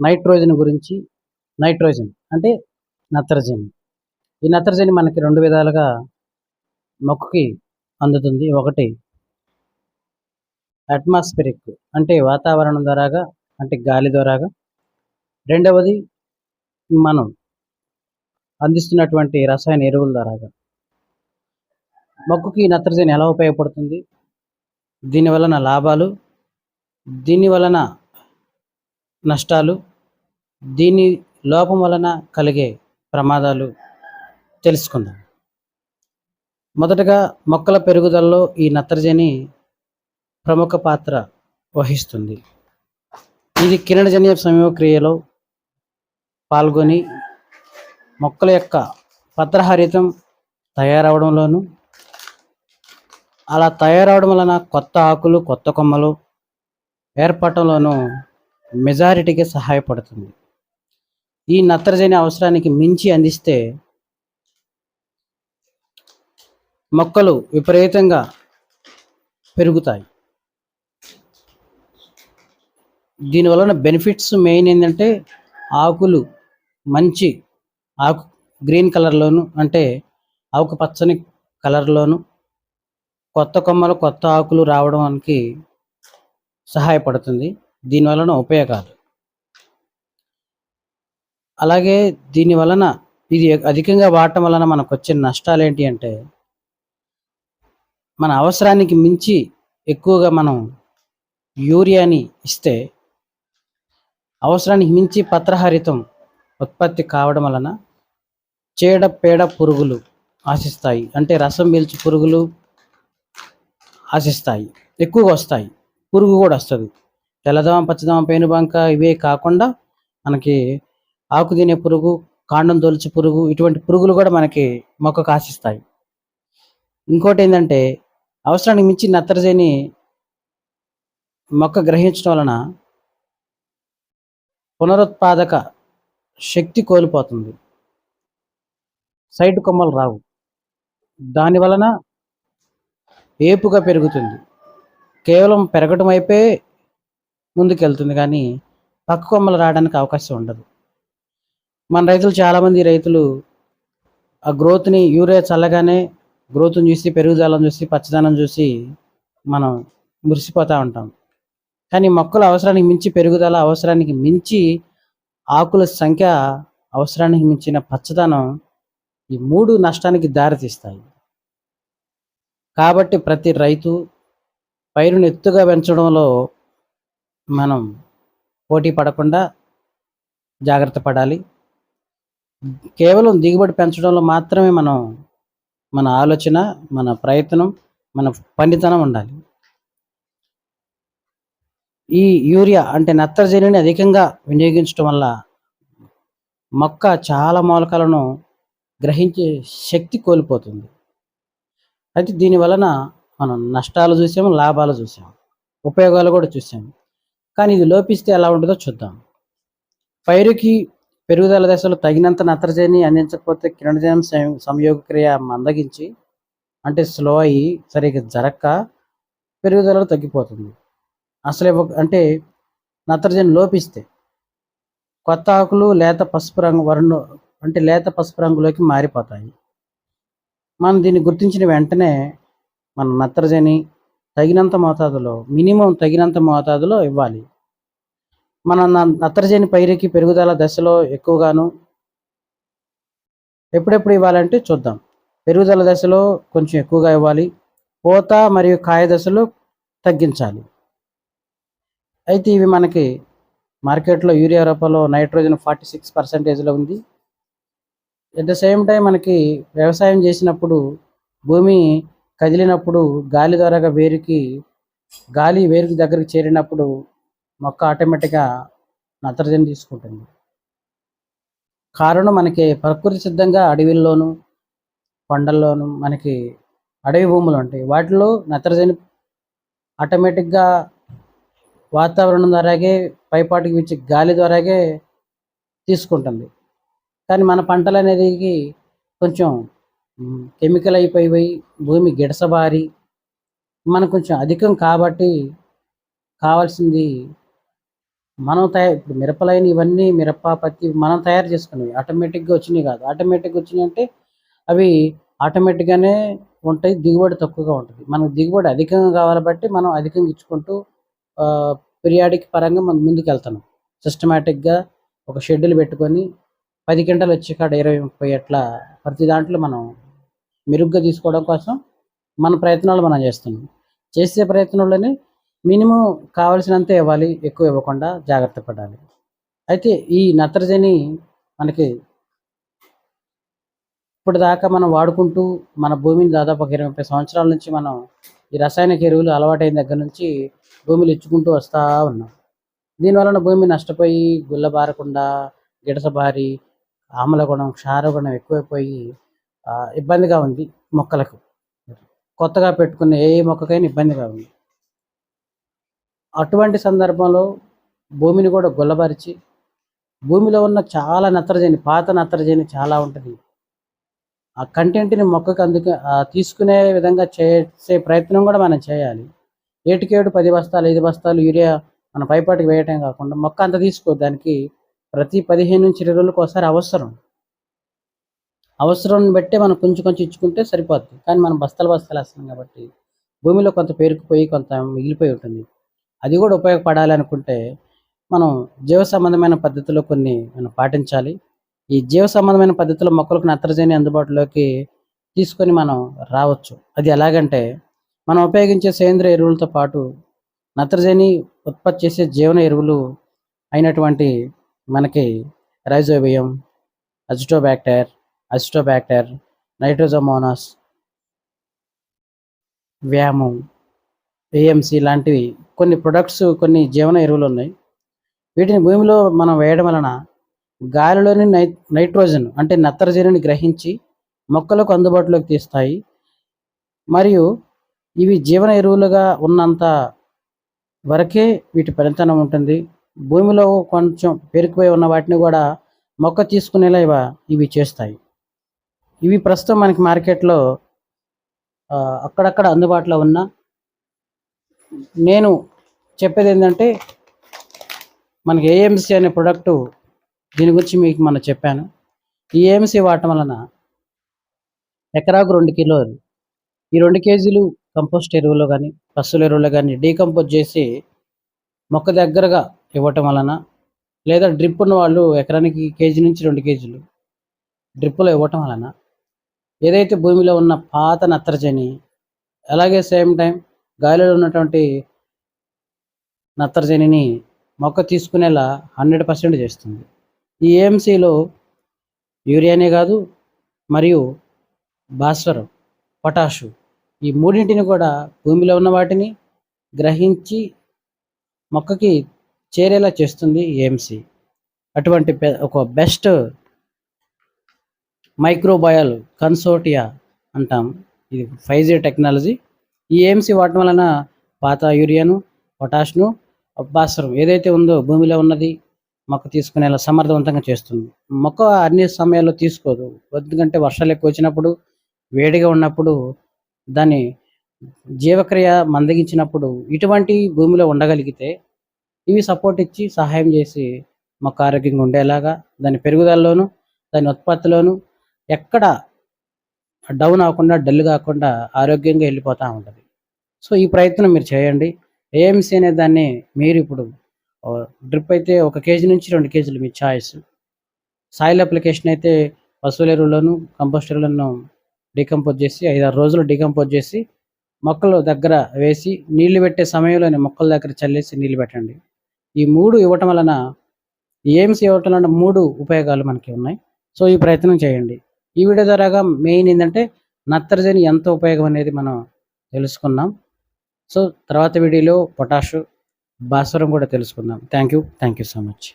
Nitrogen గురించి nitrogen అంటే నత్రజని. ఈ నత్రజని మనకి రెండు విధాలుగా మొక్కకి అందుతుంది. ఒకటి అట్మాస్ఫిరిక్ అంటే వాతావరణం ద్వారాగా అంటే గాలి ద్వారాగా. రెండవది మనం అందిస్తున్నటువంటి రసాయన ఎరువుల ద్వారాగా. మొక్కకి నత్రజని ఎలా ఉపయోగపడుతుంది? దీని వలన లాభాలు దీని వలన నష్టాలు దీని లోపం వలన కలిగే ప్రమాదాలు తెలుసుకుందాం. మొదటగా మొక్కల పెరుగుదలలో ఈ నత్రజని ప్రముఖ పాత్ర వహిస్తుంది. ఇది కిరణజన్య సమయక్రియలో పాల్గొని మొక్కల యొక్క పత్రహరితం తయారవడంలోను అలా తయారవడం వలన కొత్త ఆకులు కొత్త కొమ్మలు ఏర్పడటంలోనూ మెజారిటీకి సహాయపడుతుంది. ఈ నత్రజని అవసరానికి మించి అందిస్తే మొక్కలు విపరీతంగా పెరుగుతాయి. దీనివలన బెనిఫిట్స్ మెయిన్ ఏంటంటే ఆకులు మంచి ఆకు గ్రీన్ కలర్లోను అంటే ఆకు పచ్చని కలర్లోను కొత్త కొమ్మలు కొత్త ఆకులు రావడానికి సహాయపడుతుంది. దీనివలన ఉపయోగాలు. అలాగే దీని వలన ఇది అధికంగా వాడటం వలన మనకు వచ్చే నష్టాలు ఏంటి అంటే మన అవసరానికి మించి ఎక్కువగా మనం యూరియాని ఇస్తే అవసరానికి మించి పత్రహరితం ఉత్పత్తి కావడం వలన చీడ పేడ పురుగులు ఆశిస్తాయి. అంటే రసం పీల్చు పురుగులు ఆశిస్తాయి. ఎక్కువగా వస్తాయి. పురుగు కూడా వస్తుంది. తెల్లదోమ పచ్చదోమ పేనుబంక ఇవే కాకుండా మనకి ఆకు తినే పురుగు కాండం తొలిచి పురుగు ఇటువంటి పురుగులు కూడా మనకి మొక్కకు ఆశిస్తాయి. ఇంకోటి ఏంటంటే అవసరానికి మించి నత్రజని మొక్క గ్రహించడం వలన పునరుత్పాదక శక్తి కోల్పోతుంది. సైడ్ కొమ్మలు రావు. దాని వలన ఏపుగా పెరుగుతుంది. కేవలం పెరగడం వైపే ముందుకెళ్తుంది కానీ పక్క కొమ్మలు రావడానికి అవకాశం ఉండదు. మన రైతులు చాలామంది రైతులు ఆ గ్రోత్ని యూరియా చల్లగానే గ్రోత్ని చూసి పెరుగుదలను చూసి పచ్చదనం చూసి మనం మురిసిపోతూ ఉంటాం. కానీ మొక్కల అవసరానికి మించి పెరుగుదల అవసరానికి మించి ఆకుల సంఖ్య అవసరానికి మించిన పచ్చదనం ఈ మూడు నష్టానికి దారితీస్తాయి. కాబట్టి ప్రతి రైతు పైరును ఎత్తుగా పెంచడంలో మనం పోటీ పడకుండా జాగ్రత్త పడాలి. కేవలం దిగుబడి పెంచడంలో మాత్రమే మనం మన ఆలోచన మన ప్రయత్నం మన పండితనం ఉండాలి. ఈ యూరియా అంటే నత్రజనిని అధికంగా వినియోగించడం వల్ల మొక్క చాలా మూలకాలను గ్రహించే శక్తి కోల్పోతుంది. అయితే దీని వలన మనం నష్టాలు చూసాము లాభాలు చూసాము ఉపయోగాలు కూడా చూసాము. కానీ ఇది లోపిస్తే ఎలా ఉంటుందో చూద్దాం. పైరుకి పెరుగుదల దశలో తగినంత నత్రజని అందించకపోతే కిరణజనం సంయోగక్రియ మందగించి అంటే స్లో అయ్యి సరిగ్గా జరక్క పెరుగుదల తగ్గిపోతుంది. అసలు అంటే నత్రజని లోపిస్తే కొత్త ఆకులు లేత పసుపు రంగు వర్ణ అంటే లేత పసుపు రంగులోకి మారిపోతాయి. మనం దీన్ని గుర్తించిన వెంటనే మన నత్రజని తగినంత మోతాదులో మినిమం తగినంత మోతాదులో ఇవ్వాలి. మన నత్రజని పైరుకి పెరుగుదల దశలో ఎక్కువగాను ఎప్పుడెప్పుడు ఇవ్వాలంటే చూద్దాం. పెరుగుదల దశలో కొంచెం ఎక్కువగా ఇవ్వాలి. పూత మరియు కాయ దశలో తగ్గించాలి. అయితే ఇవి మనకి మార్కెట్లో యూరియా రూపంలో నైట్రోజన్ ఫార్టీ సిక్స్ పర్సెంటేజ్లో ఉంది. ఎట్ ద సేమ్ టైం మనకి వ్యవసాయం చేసినప్పుడు భూమి కదిలినప్పుడు గాలి ద్వారాగా వేరుకి గాలి వేరుకి దగ్గరికి చేరినప్పుడు మొక్క ఆటోమేటిక్గా నత్రజని తీసుకుంటుంది. కారణం మనకి ప్రకృతి సిద్ధంగా అడవిల్లోనూ కొండల్లోనూ మనకి అడవి భూములు ఉంటాయి. వాటిలో నత్రజని ఆటోమేటిక్గా వాతావరణం ద్వారాగే పైపాటికి ఇచ్చే గాలి ద్వారాగే తీసుకుంటుంది. కానీ మన పంటలు అనేది కొంచెం కెమికల్ అయిపోయి భూమి గిడసబారి మనకు కొంచెం అధికం కాబట్టి కావాల్సింది మనం తయారు ఇప్పుడు మిరపలైన ఇవన్నీ మిరప పత్తి మనం తయారు చేసుకునేవి ఆటోమేటిక్గా వచ్చినాయి కాదు. ఆటోమేటిక్గా వచ్చినాయి అంటే అవి ఆటోమేటిక్గానే ఉంటాయి దిగుబడి తక్కువగా ఉంటుంది. మనకు దిగుబడి అధికంగా కావాలి బట్టి మనం అధికంగా ఇచ్చుకుంటూ పిరియాడిక్ పరంగా మనం ముందుకు వెళ్తున్నాం సిస్టమేటిక్గా ఒక షెడ్యూల్ పెట్టుకొని పది గంటలు వచ్చే కాడ ఇరవై ముప్పై అట్లా ప్రతి దాంట్లో మనం మెరుగ్గా తీసుకోవడం కోసం మన ప్రయత్నాలు మనం చేస్తున్నాం. చేసే ప్రయత్నంలోనే మినిమం కావలసినంత ఇవ్వాలి ఎక్కువ ఇవ్వకుండా జాగ్రత్త పడాలి. అయితే ఈ నత్రజని మనకి ఇప్పటిదాకా మనం వాడుకుంటూ మన భూమిని దాదాపు ఒక ఇరవై ముప్పై సంవత్సరాల నుంచి మనం ఈ రసాయనిక ఎరువులు అలవాటైన దగ్గర నుంచి భూమిలు ఇచ్చుకుంటూ వస్తూ ఉన్నాం. దీనివలన భూమి నష్టపోయి గుల్లబారకుండా గిడసబారి ఆమ్లగుణం క్షారగుణం ఎక్కువైపోయి ఇబ్బందిగా ఉంది మొక్కలకు. కొత్తగా పెట్టుకున్న ఏ మొక్కకైనా ఇబ్బందిగా ఉంది. అటువంటి సందర్భంలో భూమిని కూడా గుల్లబరిచి భూమిలో ఉన్న చాలా నత్రజని పాత నత్రజని చాలా ఉంటుంది. ఆ కంటెంట్ని మొక్కకు అందుకే తీసుకునే విధంగా చేసే ప్రయత్నం కూడా మనం చేయాలి. ఏటికేడు పది బస్తాలు ఐదు బస్తాలు యూరియా మన పైపాటికి వేయటం కాకుండా మొక్క అంత తీసుకో దానికి ప్రతి పదిహేను నుంచి ఇరవై రోజులకు ఒకసారి అవసరం. అవసరం బట్టే మనం కొంచెం కొంచెం ఇచ్చుకుంటే సరిపోద్ది. కానీ మనం బస్తాలు బస్తాలు వేస్తాం కాబట్టి భూమిలో కొంత పేరుకుపోయి కొంత మిగిలిపోయి ఉంటుంది. అది కూడా ఉపయోగపడాలి అనుకుంటే మనం జీవ సంబంధమైన పద్ధతిలో కొన్ని మనం పాటించాలి. ఈ జీవ సంబంధమైన పద్ధతిలో మొక్కలకు నత్రజని అందుబాటులోకి తీసుకొని మనం రావచ్చు. అది ఎలాగంటే మనం ఉపయోగించే సేంద్రియ ఎరువులతో పాటు నత్రజని ఉత్పత్తి చేసే జీవన ఎరువులు అయినటువంటి మనకి rhizobium azotobacter azotobacter nitrosomonas VAM AMC లాంటివి కొన్ని ప్రొడక్ట్స్ కొన్ని జీవన ఎరువులు ఉన్నాయి. వీటిని భూమిలో మనం వేయడం వలన గాలిలోని నై నైట్రోజన్ అంటే నత్రజనిని గ్రహించి మొక్కలకు అందుబాటులోకి తీస్తాయి. మరియు ఇవి జీవన ఎరువులుగా ఉన్నంత వరకే వీటి పరితనం ఉంటుంది. భూమిలో కొంచెం పేరుకుపోయి ఉన్న వాటిని కూడా మొక్క తీసుకునేలా ఇవ ఇవి చేస్తాయి. ఇవి ప్రస్తుతం మనకి మార్కెట్లో అక్కడక్కడ అందుబాటులో ఉన్న నేను చెప్పేది ఏంటంటే మనకి ఏఎంసీ అనే ప్రొడక్టు దీని గురించి మీకు మనం చెప్పాను. ఈ ఏఎంసీ వాడటం వలన ఎకరాకు రెండు కిలోలు. ఈ రెండు కేజీలు కంపోస్ట్ ఎరువులో కానీ పశువుల ఎరువులో కానీ డీకంపోజ్ చేసి మొక్క దగ్గరగా ఇవ్వటం వలన లేదా డ్రిప్ ఉన్న వాళ్ళు ఎకరానికి కేజీ నుంచి రెండు కేజీలు డ్రిప్పులో ఇవ్వటం వలన ఏదైతే భూమిలో ఉన్న పాత నత్రజని అలాగే సేమ్ టైం గాలిలో ఉన్నటువంటి నత్రజనిని మొక్క తీసుకునేలా హండ్రెడ్ పర్సెంట్ చేస్తుంది. ఈ ఏఎంసీలో యూరియానే కాదు మరియు భాస్వరం పొటాషు ఈ మూడింటిని కూడా భూమిలో ఉన్న వాటిని గ్రహించి మొక్కకి చేరేలా చేస్తుంది ఏఎంసీ అటువంటి ఒక బెస్ట్ మైక్రోబయల్ కన్సోటియా అంటాం. ఇది ఫైవ్ జీ టెక్నాలజీ. ఈ ఏఎంసీ వాడటం వలన పాత యూరియాను పొటాష్ను భాస్వరం ఏదైతే ఉందో భూమిలో ఉన్నది మొక్క తీసుకునేలా సమర్థవంతంగా చేస్తుంది. మొక్క అన్ని సమయాల్లో తీసుకోదు. ఎందుకంటే వర్షాలు ఎక్కువ వచ్చినప్పుడు వేడిగా ఉన్నప్పుడు దాని జీవక్రియ మందగించినప్పుడు ఇటువంటి భూమిలో ఉండగలిగితే ఇవి సపోర్ట్ ఇచ్చి సహాయం చేసి మొక్క ఆరోగ్యంగా ఉండేలాగా దాని పెరుగుదలలోను దాని ఉత్పత్తిలోను ఎక్కడ డౌన్ అవ్వకుండా డల్ కాకుండా ఆరోగ్యంగా వెళ్ళిపోతూ ఉంటుంది. సో ఈ ప్రయత్నం మీరు చేయండి. ఏఎంసీ అనే దాన్ని మీరు ఇప్పుడు డ్రిప్ అయితే ఒక కేజీ నుంచి రెండు కేజీలు మీ ఛాయిస్. సాయిల్ అప్లికేషన్ అయితే పశువుల ఎరువులను కంపోస్ట్ ఎరువులను డీకంపోజ్ చేసి ఐదారు రోజులు డీకంపోజ్ చేసి మొక్కలు దగ్గర వేసి నీళ్ళు పెట్టే సమయంలోనే మొక్కల దగ్గర చల్లేసి నీళ్ళు పెట్టండి. ఈ మూడు ఇవ్వటం వలన ఏమ్స్ ఇవ్వటం వలన మూడు ఉపయోగాలు మనకి ఉన్నాయి. సో ఈ ప్రయత్నం చేయండి. ఈ వీడియో ద్వారాగా మెయిన్ ఏంటంటే నత్రజని ఎంత ఉపయోగం అనేది మనం తెలుసుకున్నాం సో తర్వాత వీడియోలో పొటాషు భాస్వరం కూడా తెలుసుకుందాం. Thank you thank you so much